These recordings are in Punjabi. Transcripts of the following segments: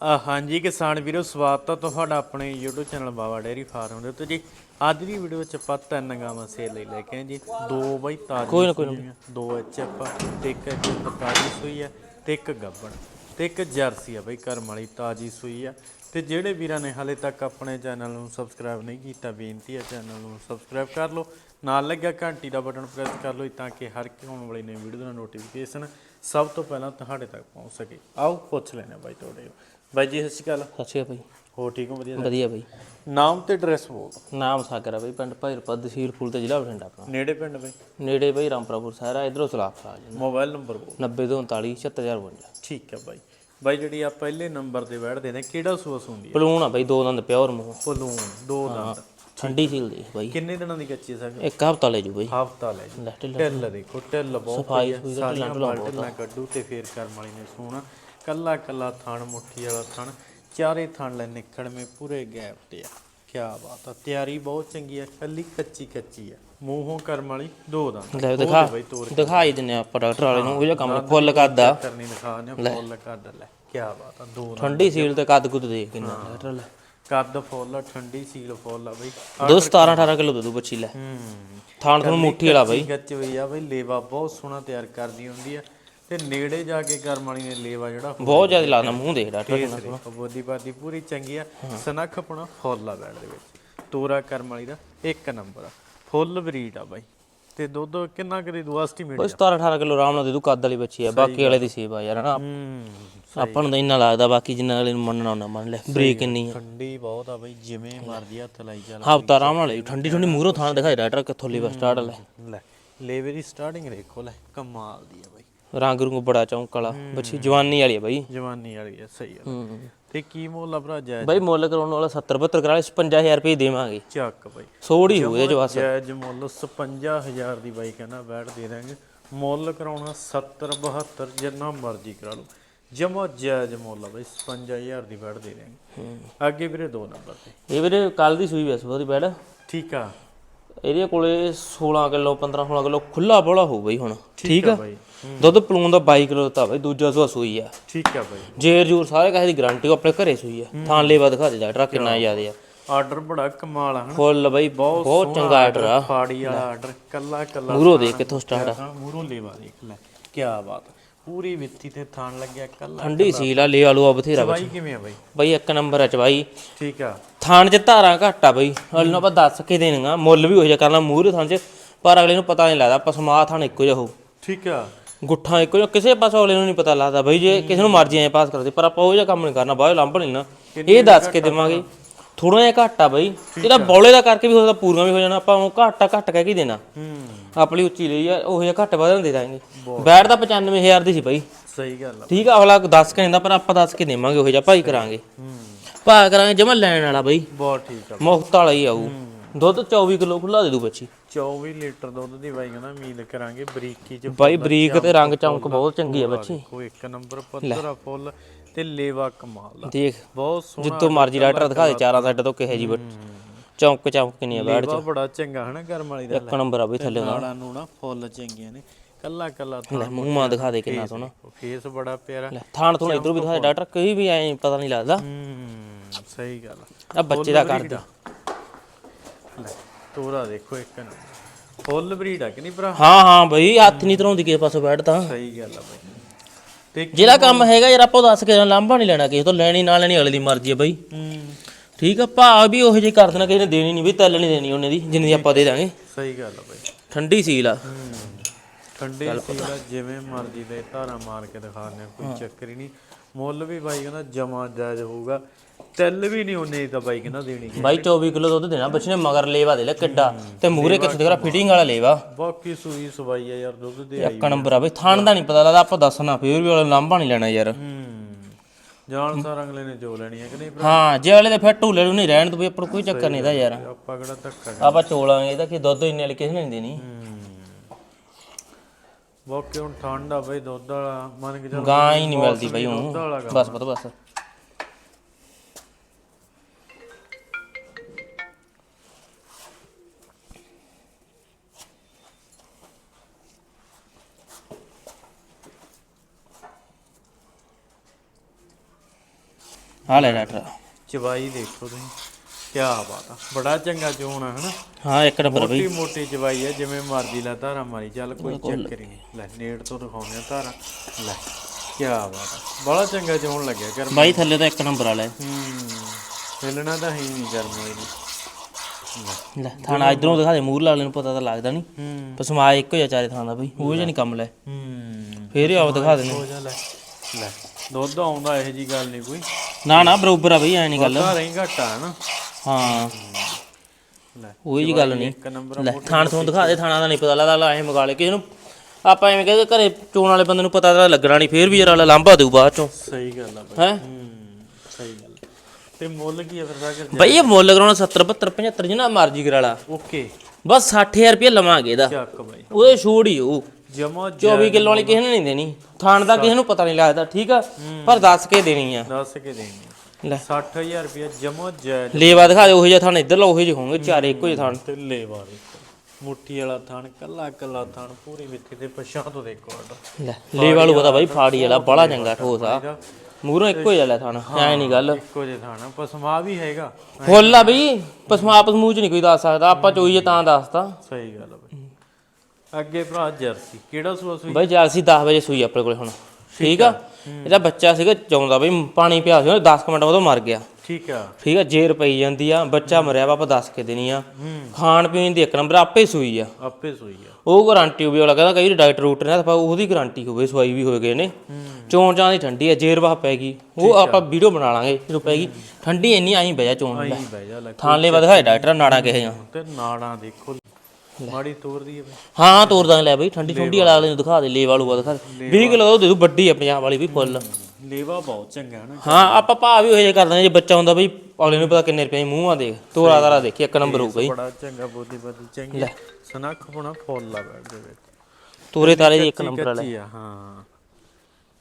ਹਾਂਜੀ ਕਿਸਾਨ ਵੀਰੋ ਸਵਾਗਤ ਹੈ ਤੁਹਾਡਾ ਆਪਣੇ YouTube channel Baba dairy farm ਦੇ ਉੱਤੇ ਜੀ। ਅੱਜ ਦੀ ਵੀਡੀਓ ਵਿੱਚ ਆਪਾਂ ਤਿੰਨ ਗਾਵਾਂ ਸੇਲ ਲਈ ਲੈ ਕੇ ਆਏ ਜੀ। ਦੋ ਬਾਈ ਤਾਜ਼ੀ ਕੋਈ ਨਾ ਕੋਈ ਦੋ ਐਚ ਆਪਾਂ ਤੇ ਇੱਕ ਐਚ ਤਾਜ਼ੀ ਸੂਈ ਆ ਤੇ ਇੱਕ ਗੱਬਣ ਤੇ ਇੱਕ ਜਰਸੀ ਆ ਬਾਈ ਕਰਮ ਵਾਲੀ ਤਾਜ਼ੀ ਸੂਈ ਆ। ਤੇ ਜਿਹੜੇ ਵੀਰਾਂ ਨੇ ਹਾਲੇ ਤੱਕ ਆਪਣੇ ਚੈਨਲ ਨੂੰ ਸਬਸਕ੍ਰਾਈਬ ਨਹੀਂ ਕੀਤਾ ਬੇਨਤੀ ਹੈ ਚੈਨਲ ਨੂੰ ਸਬਸਕ੍ਰਾਈਬ ਕਰ ਲਓ। ਨਾਲ ਲੱਗਿਆ ਘੰਟੀ ਦਾ ਬਟਨ ਪ੍ਰੈਸ ਕਰ ਲਓ ਤਾਂ ਕਿ ਹਰ ਇੱਕ ਆਉਣ ਵਾਲੀ ਨਵੀਂ ਵੀਡੀਓ ਦਾ ਨੋਟੀਫਿਕੇਸ਼ਨ ਸਭ ਤੋਂ ਪਹਿਲਾਂ ਤੁਹਾਡੇ ਤੱਕ ਪਹੁੰਚ ਸਕੇ। ਆਓ ਪੁੱਛ ਲੈਣਾ ਬਾਈ ਤੁਹਾਡੇ ਬਾਈ ਜੀ ਸਤਿ ਸ਼੍ਰੀ ਅਕਾਲ। ਸਤਿ ਸ਼੍ਰੀ ਅਕਾਲ ਹੋ ਠੀਕ ਹੋ? ਵਧੀਆ? ਵਧੀਆ ਭਾਈ ਨਾਮ ਤੇ ਐਡਰੈਸ ਬੋਲ। ਨਾਮ ਸਾਗਰ ਆ ਭਾਈ ਪਿੰਡ ਭਾਈਰਪਦ ਤਹਿਸੀਲ ਫੂਲ ਤੇ ਜ਼ਿਲ੍ਹਾ ਬਠਿੰਡਾ ਆਪਣਾ। ਨੇੜੇ ਪਿੰਡ ਬਾਈ? ਨੇੜੇ ਭਾਈ ਰਾਮਪੁਰਪੁਰ ਸਾਰਾ ਇਧਰੋਂ ਸਲਾਫ ਆ ਜਾਂਦਾ। ਮੋਬਾਈਲ ਨੰਬਰ ਬੋਲ। 90 ਤੋਂ 39 76052 ਠੀਕ ਹੈ ਬਾਈ। ਬਾਈ ਜਿਹੜੀ ਆ ਪਹਿਲੇ ਨੰਬਰ ਤੇ ਬੈਠਦੇ ਨੇ ਕਿਹੜਾ ਸੂਸ ਹੁੰਦੀ ਹੈ ਪਲੂਣ ਆ ਭਾਈ ਦੋ ਦੰਦ ਪਿਓਰ ਮੂੰਹ। ਪਲੂਨ ਦੋ ਦੰਦ। ਠੰਡੀ ਸੀਲ ਦੀ ਭਾਈ ਕਿੰਨੇ ਦਿਨਾਂ ਦੀ ਕੱਚੀ ਸਕ ਇੱਕ ਹਫਤਾ ਲੈ ਜੂ ਭਾਈ ਹਫਤਾ ਲੈ ਜੀ। ਲੈ ਢਿੱਲ ਟਿੱਲ ਦੇਖੋ ਟਿੱਲ ਬਹੁਤ ਸਫ਼ਾਈ ਆ, ਸੂਈ ਦਾ ਸਾਰੀਆਂ ਬਾਲਟੀਆਂ ਕੱਢੂ ਤੇ ਫੇਰ ਕਰਮ ਵਾਲੀ ਨੇ ਸੋਹਣਾ ਕੱਲਾ ਕੱਲਾ ਥਣ ਮੁੱਠੀ ਵਾਲਾ ਥਣ। ਚਾਰੇ ਥਣ ਲੈ ਨਿਕੜਵੇਂ ਪੂਰੇ ਗੈਪ ਤੇ ਆ। ਕੀ ਬਾਤ ਆ। ਤਿਆਰੀ ਬਹੁਤ ਚੰਗੀ ਆ। ਕੱਲੀ ਕੱਚੀ ਕੱਚੀ ਆ। ਮੂੰਹੋਂ ਕਰਮ ਵਾਲੀ ਦੋ ਦੰਦ ਲੈ ਦਿਖਾ ਬਾਈ ਦਿਖਾਈ ਦਿੰਨੇ ਆਪਾਂ ਡਾਕਟਰ ਵਾਲੇ ਨੂੰ। ਉਹ ਜਿਹਾ ਕੰਮ ਫੁੱਲ ਕਰਦਾ। ਕਰਨੀ ਦਿਖਾ ਨੇ ਫੁੱਲ ਕੱਢ ਲੈ ਕੀ ਬਾਤ ਆ। ਦੋ ਠੰਡੀ ਸੀਲ ਤੇ ਕੱਦ ਕੁੱਦ ਦੇ ਕਿੰਨਾ ਡਾਕਟਰ ਲੈ ਕੱਦ ਫੁੱਲ ਠੰਡੀ ਸੀਲ ਫੁੱਲ ਆ ਬਈ। ਦੋ 17 18 ਕਿਲੋ ਦੁੱਧ ਬੱਚੀ ਲੈ। ਹੂੰ। ਥਾਣ ਤੁਹਾਨੂੰ ਮੁੱਠੀ ਵਾਲਾ ਭਾਈ ਗੱਚ ਹੋਈ ਆ ਬਈ ਲੇਵਾ ਬਹੁਤ ਸੋਹਣਾ ਤਿਆਰ ਕਰਦੀ ਹੁੰਦੀ ਆ। ਤੇ ਨੇੜੇ ਜਾ ਕੇ ਕਰਮ ਵਾਲੀ ਨੇ ਲੇਵਾ ਜਿਹੜਾ ਬਹੁਤ ਜ਼ਿਆਦਾ ਲੱਗਦਾ ਮੂੰਹ ਦੇਖ ਡਾਕਟਰ ਫੇਸ ਦੇਖੋ ਬੋਦੀ ਬਾਦੀ ਪੂਰੀ ਚੰਗੀ ਆ। ਸਨੱਖ ਆਪਣਾ ਫੁੱਲ ਆ ਬੈਡ ਦੇ ਵਿੱਚ। ਤੋਰਾ ਕਰਮ ਵਾਲੀ ਦਾ ਇੱਕ ਨੰਬਰ ਆ। ਫੁੱਲ ਬਰੀਡ ਆ ਬਾਈ। ਤੇ ਦੁੱਧ ਕਿੰਨਾ ਕਰੀ ਦੂ ਕੋਈ 17 18 ਕਿਲੋ ਆਰਾਮ ਨਾਲ ਦੇ ਦੂ ਕੱਦ ਵਾਲੀ ਬੱਚੀ ਆ ਬਾਕੀ ਵਾਲੇ ਦੀ ਸੇਵਾ ਯਾਰ ਹਨਾ? ਆਪਾਂ ਨੂੰ ਤਾਂ ਇੰਨਾ ਲੱਗਦਾ ਬਾਕੀ ਜਿੰਨਾ ਵਾਲੇ ਨੂੰ ਮੰਨਣਾ ਉਹਨਾਂ ਮੰਨ ਲੈ ਬ੍ਰੇਕ ਕਿੰਨੀ ਆ। ਠੰਡੀ ਬਹੁਤ ਆ ਬਾਈ ਜਿਵੇਂ ਮਰਜ਼ੀ ਹੱਥ ਲਾਈ ਚੱਲ ਹਫਤਾ ਆਰਾਮ ਨਾਲ ਲਈ ਠੰਡੀ ਠੰਡੀ ਮੂਹਰੋਂ ਥਾਂ ਦਿਖਾਈ ਡਾਕਟਰ ਕਿੱਥੋਂ ਲੀਵਰ ਸਟਾਰਟ ਲੈ ਲੈ ਲੇਵੇ ਦੀ ਸਟਾਰਟਿੰਗ ਦੇਖੋ ਲੈ ਕਮਾਲ ਦੀ ਆ ਬਾਈ ਰੰਗ ਰੂੰਗ ਬੜਾ ਚੌਂਕ ਵਾਲਾ। ਬੱਚੀ ਜਵਾਨੀ ਵਾਲੀ ਆ ਬਾਈ। ਜਵਾਨੀ ਵਾਲੀ ਆ ਸਹੀ ਹੂੰ। ਤੇ ਕੀ ਮੁੱਲ ਆ ਭਰਾ ਜਾਇਜ਼ ਬਾਈ ਮੁੱਲ ਕਰਾਉਣ ਵਾਲਾ 70 72 ਕਰਾ ਲੈ 55000 ਰੁਪਏ ਦੇਵਾਂਗੇ। ਚੱਕ ਬਾਈ। ਸੋੜੀ ਹੋ ਇਹਦੇ ਬਸ ਜਾਇਜ਼ ਮੁੱਲ 55000 ਦੀ ਬਾਈ ਕਹਿੰਦਾ ਬੈਠ ਦੇ ਦਾਂਗੇ ਮੁੱਲ ਕਰਾਉਣਾ 70 72 ਜਿੰਨਾ ਮਰਜ਼ੀ ਕਰਾ ਲਓ। ਜਮਾ ਜਾਇਜ਼ ਮੁੱਲ ਆ ਬਾਈ 55000 ਦੀ ਬੈਠ ਦੇ ਦਾਂਗੇ ਅੱਗੇ ਵੀਰੇ ਦੋ ਨੰਬਰ ਤੇ। ਇਹ ਵੀਰੇ ਕੱਲ ਦੀ ਸੂਈ ਵੈਸ ਉਹਦੀ ਬੈਡ ਠੀਕ ਆ। ਇਹਦੇ ਕੋਲੇ 16 ਕਿਲੋ 15 16 ਕਿਲੋ ਖੁੱਲਾ ਬੋਲਾ ਹੋ ਬਈ ਹੁਣ। ਠੀਕ ਆ ਦੁੱਧ ਪਲੂਣ ਦਾ 22 ਕਿਲੋ ਦਿੱਤਾ ਬਾਈ ਦੂਜਾ ਸੂਆ ਸੂਈ ਆ। ਠੀਕ ਆ ਬਾਈ। ਜੇਰ ਜੂਰ ਸਾਰੇ ਕਾਹੇ ਦੀ ਗਾਰੰਟੀ ਆਪਣੇ ਘਰੇ ਸੂਈ ਆ। ਥਾਂ ਲੇਵਾ ਦਿਖਾ ਦੇ ਡਾਕਟਰ ਕਿੰਨਾ ਜ਼ਿਆਦੇ ਆ। ਆਰਡਰ ਬੜਾ ਕਮਾਲ ਆ ਹਨਾ। ਫੁੱਲ ਬਾਈ ਬਹੁਤ ਚੰਗਾ ਆਰਡਰ ਆ। ਫਾੜੀ ਵਾਲਾ ਆਰਡਰ ਕੱਲਾ ਕੱਲਾ ਮੂਰੋ ਦੇ ਕਿੱਥੋਂ ਸਟਾਰਟ ਆ। ਮੂਰੋਂ ਲੈਵਾ ਦੇਖ ਲੈ ਕੀ ਬਾਤ। ਪੂਰੀ ਵਿੱਥੀ ਤੇ ਥਾਣ ਲੱਗਿਆ ਕੱਲਾ ਠੰਡੀ ਸੀਲ ਆ ਲੈ ਆਲੂ ਆ ਬਥੇਰਾ ਬਾਈ ਕਿਵੇਂ ਆ ਬਾਈ? ਬਾਈ ਇੱਕ ਨੰਬਰ ਆ ਚ ਬਾਈ ਠੀਕ ਆ। ਥਾਣ ਚ ਧਾਰਾਂ ਘੱਟ ਆ ਬਾਈ। ਅਗਲੇ ਨੂੰ ਆਪਾਂ ਦੱਸ ਕੇ ਦੇਣਗਾ ਮੁੱਲ ਵੀ ਉਹ ਜਿਹਾ ਕਰਨਾ ਮੂਹਰੇ ਥਾਣ ਚ। ਪਰ ਅਗਲੇ ਨੂੰ ਪਤਾ ਨਹੀਂ ਲੱਗਦਾ ਪਸਮਾ ਥਾਣ ਇੱਕੋ ਜਿਹਾ ਹੋਊ। ਠੀਕ ਆ। ਗੁੱਠਾਂ ਇੱਕੋ ਜਿਹਾ ਕਿਸੇ ਪਾਸੋਂ ਅਗਲੇ ਨੂੰ ਨਹੀਂ ਪਤਾ ਲੱਗਦਾ ਬਾਈ ਜੇ ਕਿਸੇ ਨੂੰ ਮਰਜ਼ੀ ਐ ਪਾਸ ਕਰਦੇ। ਪਰ ਆਪਾਂ ਉਹ ਜਿਹਾ ਕੰਮ ਨਹੀਂ ਕਰਨਾ ਬਾਹਰ ਨਹੀਂ ਨਾ। ਇਹ ਦੱਸ ਕੇ ਦੇਵਾਂਗੇ। ਥੋੜਾ ਜਿਹਾ ਘੱਟ ਆ ਬਾਈ। ਜਿਹੜਾ ਬੌਲੇ ਦਾ ਕਰਕੇ ਵੀ ਹੋ ਸਕਦਾ ਪੂਰੀਆਂ ਵੀ ਹੋ ਜਾਣਾ। ਆਪਾਂ ਉਹ ਘੱਟ ਘੱਟ ਕਹਿ ਕੇ ਦੇਣਾ। ਹੂੰ। ਆਪਣੀ ਉੱਚੀ ਲਈ ਆ ਉਹ ਜਿਹਾ ਘੱਟ ਵਧਣ ਦੇ ਦਾਂਗੇ। ਬੈਠ ਦਾ 95000 ਦੀ ਸੀ ਬਾਈ। ਸਹੀ ਗੱਲ ਆ। ਠੀਕ ਆ ਅਗਲਾ ਦੱਸ ਕੇ ਦਿੰਦਾ ਪਰ ਆਪਾਂ ਦੱਸ ਕੇ ਦੇਵਾਂਗੇ ਉਹ ਜਿਹਾ ਭਾਈ ਕਰਾਂਗੇ। ਹੂੰ। ਭਾ ਕਰਾਂਗੇ ਜਮਾ ਲੈਣ ਵਾਲਾ ਬਾਈ। ਬਹੁਤ ਠੀਕ ਆ। ਮੁਫਤ ਵਾਲਾ ਹੀ ਆਊ। ਦੁੱਧ 24 ਕਿਲੋ ਖੁੱਲਾ ਦੇ ਦੂ ਬੱਚੀ। 24 ਲੀਟਰ ਦੁੱਧ ਦੀ ਬਾਈ ਕਹਿੰਦਾ ਉਮੀਦ ਕਰਾਂਗੇ ਬਰੀਕੀ ਚ ਬਾਈ ਬਰੀਕ ਤੇ ਰੰਗ ਚਮਕ ਬਹੁਤ ਚੰਗੀ ਆ ਬੱਚੀ। ਕੋਈ ਇੱਕ ਨੰਬਰ ਪੱਧਰਾ ਫੁੱਲ ਤੇ ਲੇਵਾ ਕਮਾਲ ਦਾ ਦੇਖ ਬਹੁਤ ਸੋਹਣਾ ਜਿੱਤੋਂ ਮਰਜ਼ੀ ਡਾਕਟਰ ਦਿਖਾ ਦੇ ਚਾਰਾਂ ਸਾਈਡ ਤੋਂ ਕਿਹੇ ਜੀ ਚੌਂਕ ਚਮਕ ਕਿੰਨੀ ਆ ਬੈਠ ਲੇਵਾ ਬੜਾ ਚੰਗਾ ਹਨਾ ਗਰਮ ਵਾਲੀ ਦਾ ਇੱਕ ਨੰਬਰ ਆ ਬਈ ਥੱਲੇ ਦਾ ਨਾੜਾਂ ਨੂੰ ਨਾ ਫੁੱਲ ਚੰਗੀਆਂ ਨੇ। ਕੱਲਾ ਕੱਲਾ ਲੈ ਮੂੰਹ ਮਾਂ ਦਿਖਾ ਦੇ ਕਿੰਨਾ ਸੋਹਣਾ। ਫੇਸ ਬੜਾ ਪਿਆਰਾ। ਲੈ ਥਾਣ ਥੋੜਾ ਇਧਰੋਂ ਵੀ ਦਿਖਾ ਦੇ ਡਾਕਟਰ ਕੋਈ ਵੀ ਐ ਪਤਾ ਨਹੀਂ ਲੱਗਦਾ। ਹੂੰ ਸਹੀ ਗੱਲ ਆ। ਆ ਬੱਚੇ ਦਾ ਕਰਦਾ ਲੈ ਤੋਰਾ ਦੇਖੋ ਇੱਕ ਫੁੱਲ ਬਰੀਡ ਆ ਕਿ ਨਹੀਂ ਭਰਾ? ਹਾਂ ਹਾਂ ਬਈ ਹੱਥ ਨਹੀਂ ਧਰਾਉਂਦੀ ਕਿਸੇ ਪਾਸੋਂ ਬੈਠ ਤਾਂ। ਸਹੀ ਗੱਲ ਆ ਬਾਈ। ਤੇ ਜਿਹੜਾ ਕੰਮ ਹੈਗਾ ਯਾਰ ਆਪਾਂ ਦੱਸ ਕੇ ਲਾਂਭਾ ਨਹੀਂ ਲੈਣਾ ਕਿਸੇ ਤੋਂ ਲੈਣੀ ਨਾ ਲੈਣੀ ਅਗਲੇ ਦੀ ਮਰਜ਼ੀ ਹੈ ਬਈ। ਹੂੰ। ਠੀਕ ਆ ਭਾ ਵੀ ਉਹੋ ਜਿਹੀ ਕਰ ਦੇਣਾ ਕਿਸੇ ਨੇ ਦੇਣੀ ਨਹੀਂ ਬਈ ਤੈਲ ਨਹੀਂ ਦੇਣੀ ਉਹਨੇ ਦੀ ਜਿੰਨੀ ਆਪਾਂ ਦੇ ਦਾਂਗੇ। ਸਹੀ ਗੱਲ ਆ ਬਾਈ। ਠੰਡੀ ਸੀਲ ਆ। ਹੂੰ। ਠੰਡੇ ਸੀਲਾ ਜਿਵੇਂ ਮਰਜ਼ੀ ਦੇ ਧਾਰਾ ਮਾਰ ਕੇ ਦਿਖਾਣੇ ਕੋਈ ਚੱਕਰ ਹੀ ਨਹੀਂ। ਮੁੱਲ ਵੀ ਬਾਈ ਕਹਿੰਦਾ ਜਮਾ ਜਾਇਜ਼ ਹੋਊਗਾ। ਤਿੱਲ ਵੀ ਨਹੀਂ ਉਹਨੇ ਤਾਂ ਬਾਈ ਕਹਿੰਦਾ ਦੇਣੀ ਬਾਈ 24 ਕਿਲੋ ਦੁੱਧ ਦੇਣਾ ਬੱਚੇ ਨੇ ਮਗਰ ਲੇਵਾ ਦੇ ਲੈ ਕਿੱਡਾ। ਤੇ ਮੂਰੇ ਕਿੱਥੇ ਦੇਖ ਫਿਟਿੰਗ ਵਾਲਾ ਲੇਵਾ। ਬਾਕੀ ਸੂਈ ਸਵਾਈ ਆ ਯਾਰ ਦੁੱਧ ਦੇ ਇੱਕ ਨੰਬਰ ਆ। ਬਈ ਥਾਣ ਦਾ ਨਹੀਂ ਪਤਾ ਲੱਗਦਾ ਆਪਾਂ ਦੱਸਣਾ ਫੇਰ ਵੀ ਵਾਲਾ ਲਾਂਭਾ ਨਹੀਂ ਲੈਣਾ ਯਾਰ। ਜਾਣ ਸਾਰ ਅਗਲੇ ਨੇ ਜੋ ਲੈਣੀ ਹੈ ਕਿ ਨਹੀਂ? ਹਾਂ ਜੇ ਵਾਲੇ ਦੇ ਫਿਰ ਢੂਲੇ ਨੂੰ ਨਹੀਂ ਰਹਿਣ ਤੋਂ ਬਈ ਆਪਾਂ ਕੋਈ ਚੱਕਰ ਨਹੀਂ ਦਾ ਯਾਰ। ਆਪਾਂ ਕਿਹੜਾ ਧੱਕਾ ਆਪਾਂ ਚੋਲਾਂਗੇ ਇਹਦਾ ਕਿ ਦੁੱਧ ਇੰਨੇ ਵਾਲੀ ਕਿਸੇ ਨੇ ਨਹੀਂ ਦੇਣੀ। ਬਾਕੀ ਹੁਣ ਠੰਡ ਆ ਬਈ ਦੁੱਧ ਵਾਲਾ ਮੰਨ ਕੇ ਚੱਲ ਗਾਂ ਹੀ ਨਹੀਂ ਮਿਲਦੀ ਬਈ ਹੁਣ। ਦੁੱਧ ਵਾਲਾ ਗਾ। ਬਸ ਪਤਾ ਬਸ। ਆ ਲੈ ਡਾਕਟਰ ਚਵਾਈ ਦੇਖੋ ਤੁਸੀਂ। ਕੀ ਬਾਤ ਆ। ਬੜਾ ਚੰਗਾ ਚੋਣ ਆ ਹਨਾ? ਹਾਂ ਇੱਕ ਨੰਬਰ ਬਈ। ਮੋਟੀ ਮੋਟੀ ਚਵਾਈ ਆ ਜਿਵੇਂ ਮਰਜ਼ੀ ਲੈ ਧਾਰਾ ਮਾਰੀ। ਚੱਲ ਕੋਈ ਚੱਕਰ ਹੀ ਨਹੀਂ। ਲੈ ਨੇੜ ਤੋਂ ਦਿਖਾਉਂਦੇ ਆ ਧਾਰਾ। ਲੈ ਕੀ ਬਾਤ ਆ। ਬੜਾ ਚੰਗਾ ਚੋਣ ਲੱਗਿਆ ਕਰ ਬਾਈ ਥੱਲੇ ਤਾਂ ਇੱਕ ਨੰਬਰ ਵਾਲਾ ਹੈ। ਹੂੰ ਹਿੱਲਣਾ ਤਾਂ ਹੈ ਹੀ ਨਹੀਂ ਕਰਮ ਇਹਦੀ ਲੈ। ਥਾਣਾ ਇਧਰੋਂ ਦਿਖਾ ਦੇ ਮੂਰ ਵਾਲੇ ਨੂੰ ਪਤਾ ਤਾਂ ਲੱਗਦਾ ਨਹੀਂ। ਹੂੰ। ਪਸਮਾ ਇੱਕੋ ਹੀ ਆ ਚਾਰੇ ਥਾਂ ਦਾ ਬਈ ਉਹ ਜਿਹਾ ਨਹੀਂ ਕੰਮ ਲੈ। ਹੂੰ। ਫੇਰ ਹੀ ਆਪ ਦਿਖਾ ਦੇਣੇ ਹੋ ਜਾ ਲੈ। ਲੈ ਦੁੱਧ ਆਉਂਦਾ ਇਹੋ ਜੀ ਗੱਲ ਨਹੀਂ ਕੋਈ। ਨਾ ਨਾ ਬਰੋਬਰ ਆ ਬਈ ਐ ਨਹੀਂ ਗੱਲ। ਧਾਰਾ ਹੀ ਘਟਾ ਹੈ ਨਾ ਹਾਂ। ਲੈ ਉਹੀ ਜੀ ਗੱਲ ਨਹੀਂ। ਇੱਕ ਨੰਬਰ ਲੈ ਥਾਣ ਤੋਂ ਦਿਖਾ ਦੇ ਥਾਣਾ ਦਾ ਨਹੀਂ ਪਤਾ ਲੱਗਦਾ ਐ ਮਗਾ ਲੈ। ਕਿਸੇ ਨੂੰ ਆਪਾਂ ਐਵੇਂ ਕਹਿੰਦੇ ਘਰੇ ਚੋਣ ਵਾਲੇ ਬੰਦੇ ਨੂੰ ਪਤਾ ਤਾਂ ਲੱਗਣਾ ਨਹੀਂ ਫੇਰ ਵੀ ਯਾਰ ਵਾਲਾ ਲਾਂਭਾ ਦੇਊ ਬਾਅਦ ਚੋਂ। ਸਹੀ ਗੱਲ ਆ ਬਾਈ। ਹੈ? ਸਹੀ ਗੱਲ। ਤੇ ਮੁੱਲ ਕੀ ਆ ਫਿਰ ਸਾਗਰ ਬਈ ਇਹ ਮੁੱਲ ਕਰਾਉਣਾ 70 72 75 ਜਿੰਨਾ ਮਰਜ਼ੀ ਕਰਾ ਲਾ। ਓਕੇ। ਬਸ 60000 ਰੁਪਏ ਲਵਾਂਗੇ ਇਹਦਾ। ਚੱਕ ਬਾਈ। ਉਹਦੇ ਛੋੜ ਹੀ ਉਹ ਜਮਾ 24 ਕਿਲੋ ਵਾਲੀ ਕਿਸੇ ਨੇ ਨਹੀਂ ਦੇਣੀ। ਥਾਣ ਦਾ ਕਿਸੇ ਨੂੰ ਪਤਾ ਨਹੀਂ ਲੱਗਦਾ ਠੀਕ ਆ? ਪਰ ਦੱਸ ਕੇ ਦੇਣੀ ਆ। ਦੱਸ ਕੇ ਦੇਣੀ ਲੈ। 60000 ਰੁਪਏ ਜਮਾ ਜਾਇਜ਼। ਲੇਵਾ ਦਿਖਾ ਦੇ ਉਹੋ ਜਿਹਾ ਥਾਣ ਇੱਧਰ ਲਾ ਉਹੋ ਜਿਹੇ ਹੋਣਗੇ ਚਾਰੇ ਇੱਕੋ ਜਿਹੇ ਥਾਣ। ਤੇ ਲੇਵਾ ਦੇਖੋ। ਮੁੱਠੀ ਵਾਲਾ ਥਣ ਕੱਲਾ ਕੱਲਾ ਥਣ ਪੂਰੀ ਮਿੱਠੀ ਤੇ ਪਛਾਂ ਤੋਂ ਦੇਖੋ ਆਡਾ ਲੈ ਲੇਵਾ ਨੂੰ ਪਤਾ ਬਾਈ ਫਾੜੀ ਵਾਲਾ ਬੜਾ ਚੰਗਾ ਠੋਸ ਆ। ਮੂਹਰੋਂ ਇੱਕੋ ਜਿਹਾ ਲੈ ਥਾਣ ਐ ਨਹੀਂ ਗੱਲ। ਇੱਕੋ ਜਿਹਾ ਥਣ ਪਸਮਾ ਵੀ ਹੈਗਾ। ਫੁੱਲ ਆ ਬਈ ਪਸਮਾ ਪਸਮੂ ਚ ਨਹੀਂ ਕੋਈ ਦੱਸ ਸਕਦਾ ਆਪਾਂ ਚੋਈ ਜੇ ਤਾਂ ਸਹੀ ਗੱਲ ਆ ਬਾਈ। ਅੱਗੇ ਭਰਾ ਜਰਸੀ ਕਿਹੜਾ ਸੂਆ ਸੂਈ? ਬਾਈ ਜਾਲਸੀ 10 ਵਜੇ ਸੂਈ ਆਪਣੇ ਕੋਲੇ ਹੁਣ। ਠੀਕ ਆ। ਇਹਦਾ ਬੱਚਾ ਸੀਗਾ ਚਾਉਂਦਾ ਬਈ ਪਾਣੀ ਪਿਆ ਸੀ ਉਹਨੇ 10 ਮਿੰਟ ਉਹ ਮਰ ਗਿਆ। ਠੀਕ ਆ। ਠੀਕ ਆ ਜੇਰ ਪਈ ਜਾਂਦੀ ਆ ਬੱਚਾ ਮਰਿਆ ਵਾ ਆਪਾਂ ਦੱਸ ਕੇ ਦੇਣੀ ਆ। ਖਾਣ ਪੀਣ ਦੀ ਇੱਕ ਨੰਬਰ ਆਪੇ ਸੂਈ ਆ। ਆਪੇ ਸੂਈ ਆ। ਉਹ ਗਾਰੰਟੀ ਵੀ ਵਾਲਾ ਕਹਿੰਦਾ ਕਈ ਡਾਕਟਰ ਰੂਟਰ ਨੇ ਤਾਂ ਉਹਦੀ ਗਾਰੰਟੀ ਹੋਵੇ ਸਵਾਈ ਵੀ ਹੋਏ ਗਏ ਨੇ। ਚੋਣ ਚਾਂ ਦੀ ਠੰਡੀ ਆ ਜੇਰ ਵਾਹ ਪੈ ਗਈ। ਉਹ ਆਪਾਂ ਵੀਡੀਓ ਬਣਾ ਲਾਂਗੇ ਜਦੋਂ ਪੈ ਗਈ। ਠੰਡੀ ਇੰਨੀ ਆਈ ਬਹਿ ਜਾ ਚੋਣ ਆਈ ਬਹਿ ਜਾ ਲੈ ਥਾਂ ਲੈ ਦਿਖਾਏ ਡਾਕਟਰ ਨਾੜਾ ਕਿਹੇ ਆ ਤੇ ਨਾੜਾਂ ਦੇਖੋ। ਮਾੜੀ ਤੋਰ ਦੀ ਹੈ ਬਈ। ਹਾਂ ਤੋਰਦਾ ਲੈ ਬਈ ਠੰਡੀ ਠੰਡੀ ਵਾਲਾ ਅਗਲੇ ਨੂੰ ਦਿਖਾ ਦੇ ਲੇ ਵਾਲੂ ਦਿਖਾ ਦੇ। 20 ਕਿਲੋ ਉਹ ਦੇ ਦੂ ਵੱਡੀ ਆ ਪੰਜਾਬ ਵਾਲੀ ਵੀ ਫੁੱਲ। ਲੇਵਾ ਬਹੁਤ ਚੰਗਾ ਹੈ ਨਾ। ਹਾਂ ਆਪਾਂ ਭਾ ਵੀ ਉਹ ਜੇ ਕਰ ਦਾਂਗੇ ਜੇ ਬੱਚਾ ਹੁੰਦਾ ਬਈ ਅਗਲੇ ਨੂੰ ਪਤਾ ਕਿੰਨੇ ਰੁਪਏ ਮੂੰਹ ਆ ਦੇਖ ਤੋਰਾ ਤਾਰਾ ਦੇਖੀ ਇੱਕ ਨੰਬਰ ਹੋਊ ਬਈ ਬੜਾ ਚੰਗਾ ਬੋਦੀ ਬੋਦੀ ਚੰਗੀ। ਸਨੱਖ ਹੋਣਾ ਫੁੱਲ ਆ ਬੈਠ ਦੇ ਵਿੱਚ। ਤੋਰੇ ਤਾਰੇ ਦੀ ਇੱਕ ਨੰਬਰ ਵਾਲਾ। ਹਾਂ।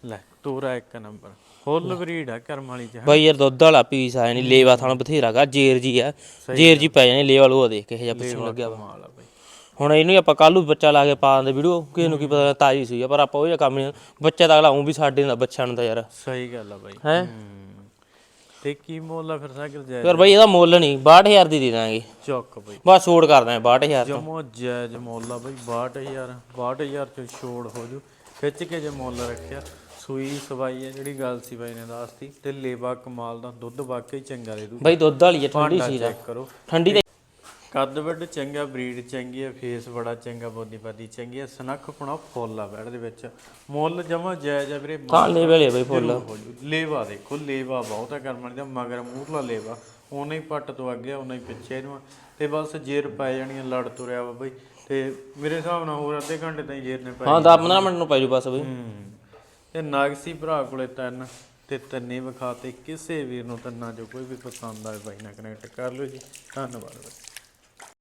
ਲੈ ਤੋਰਾ ਇੱਕ ਨੰਬਰ। ਫੁੱਲ ਬਰੀਡ ਆ ਕਰਮ ਵਾਲੀ ਚ ਬਾਈ ਯਾਰ ਦੁੱਧ ਵਾਲਾ ਪੀਸ ਆਇਆ ਨਹੀਂ ਲੇਵਾ ਥਾਣਾ ਬਥੇਰਾ ਗਾ ਜੇਰ ਜੀ ਆ। ਜੇਰ ਜੀ ਪੈ ਜਾਣੀ ਲੇਵਾ ਲੋ ਦੇਖ ਕੇ ਜਿਹਾ ਪਿੱਛੇ ਲੱਗਿਆ ਵਾ। ਹੁਣ ਇਹਨੂੰ ਹੀ ਆਪਾਂ ਕੱਲ ਨੂੰ ਬੱਚਾ ਲਾ ਕੇ ਪਾ ਦਿੰਦੇ ਵੀਡੀਓ ਕਿਸੇ ਨੂੰ ਕੀ ਪਤਾ ਤਾਜੀ ਸੀ ਪਰ ਆਪਾਂ ਉਹ ਜਿਹਾ ਕੰਮ ਨਹੀਂ ਬੱਚਾ ਤਾਂ ਅਗਲਾ ਉਹ ਵੀ ਸਾਡੇ ਦਾ ਬੱਚਾ ਨੂੰ ਤਾਂ ਯਾਰ। ਸਹੀ ਗੱਲ ਆ ਬਾਈ। ਹੈ? ਹੂੰ। ਤੇ ਕੀ ਮੁੱਲ ਆ ਫਿਰ ਸਾਗਰ ਜਾਇ ਯਾਰ ਬਾਈ ਇਹਦਾ ਮੁੱਲ ਨਹੀਂ 62000 ਦੀ ਦੇ ਦਾਂਗੇ। ਚੁੱਕ ਬਈ। ਬਸ ਛੋੜ ਕਰ ਦਾਂਗੇ 62000 ਤੋਂ। ਜਮੋ ਜਾਇਜ਼ ਮੁੱਲ ਆ ਬਈ 62000 62000 ਚ ਛੋੜ ਹੋ ਜੂ। ਖਿੱਚ ਕੇ ਜੇ ਮੁੱਲ ਰੱਖਿਆ ਸੂਈ ਸਵਾਈ ਆ ਜਿਹੜੀ ਗੱਲ ਸੀ ਬਾਈ ਨੇ ਦੱਸਤੀ ਤੇ ਲੇਵਾ ਕਮਾਲ ਦਾ ਦੁੱਧ ਵਾਕਈ ਚੰਗਾ ਦੇ ਦੂ। ਬਾਈ ਦੁੱਧ ਵਾਲੀ ਹੈ ਠੰਡੀ ਸੀ ਚੈੱਕ ਕਰੋ। ਠੰਡੀ ਕੱਦ ਵੱਡ ਚੰਗਾ ਬਰੀਡ ਚੰਗੀ ਆ ਫੇਸ ਬੜਾ ਚੰਗਾ ਬੋਦੀ ਬਾਦੀ ਚੰਗੀ ਆ ਸਨੱਖ ਪੁਣਾ ਫੁੱਲ ਆ ਬੈੜ ਦੇ ਵਿੱਚ। ਮੁੱਲ ਜਮਾ ਜਾਇਜ਼ ਆ ਵੀਰੇ ਤਾਂ ਲੈ ਵੇਲੇ ਬਾਈ ਫੁੱਲ। ਹੋ ਜੂ। ਲੇਵਾ ਦੇਖੋ ਲੇਵਾ ਬਹੁਤ ਹੈ ਕਰਮਣ ਦਾ ਮਗਰ ਮੂਹਰਲਾ ਲੇਵਾ। ਉਹਨੇ ਹੀ ਪੱਟ ਤੋਂ ਅੱਗੇ ਉਹਨੇ ਹੀ ਪਿੱਛੇ ਨੂੰ ਆ। ਤੇ ਬਸ ਜੇਰ ਪੈ ਜਾਣੀਆਂ ਲੜ ਤੁਰਿਆ ਵਾ ਬਈ। ਤੇ ਮੇਰੇ ਹਿਸਾਬ ਨਾਲ ਹੋਰ ਅੱਧੇ ਘੰਟੇ ਤਾਈਂ ਜੇਰ ਨੇ ਪੈ ਹਾਂ 10 15 ਮਿੰਟ ਨੂੰ ਪੈ ਜੂ ਬਸ ਬਈ। ਹੂੰ। ਤੇ ਨਾਗਸੀ ਭਰਾ ਕੋਲੇ ਤਿੰਨ ਤੇ ਤਿੰਨੇ ਵਿਖਾਤੇ ਕਿਸੇ ਵੀਰ ਨੂੰ ਤਿੰਨਾਂ ਚੋਂ ਕੋਈ ਵੀ ਪਸੰਦ ਆਵੇ ਬਾਈ ਨਾਲ ਕਨੈਕਟ ਕਰ ਲਿਓ ਜੀ। ਧੰਨਵਾਦ ਬਾਈ।